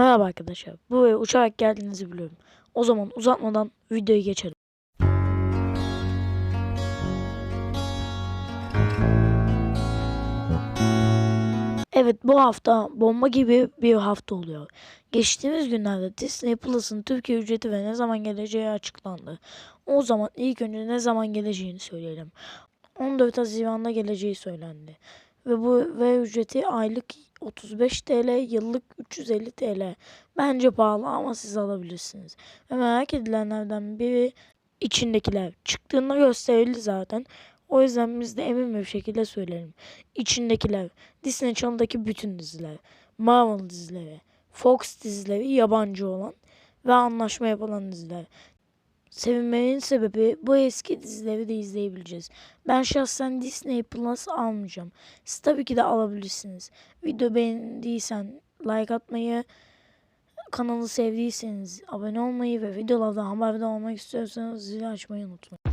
Merhaba arkadaşlar. Buraya uçarak geldiğinizi biliyorum. O zaman uzatmadan videoya geçelim. Evet bu hafta bomba gibi bir hafta oluyor. Geçtiğimiz günlerde Disney Plus'ın Türkiye ücreti ve ne zaman geleceği açıklandı. O zaman ilk önce ne zaman geleceğini söyleyelim. 14 Haziran'da geleceği söylendi. Ve bu ve ücreti aylık 35 TL, yıllık 350 TL. Bence pahalı ama siz alabilirsiniz. Ve merak edilenlerden biri içindekiler. Çıktığında gösterildi zaten. O yüzden biz de emin bir şekilde söyleyelim. İçindekiler, Disney Channel'daki bütün diziler, Marvel dizileri, Fox dizileri yabancı olan ve anlaşma yapılan diziler. Sevinmenin sebebi bu eski dizileri de izleyebileceğiz. Ben şahsen Disney Plus almayacağım. Siz tabii ki de alabilirsiniz. Video beğendiysen like atmayı, kanalı sevdiyseniz abone olmayı ve videolardan haberdar olmak istiyorsanız zili açmayı unutmayın.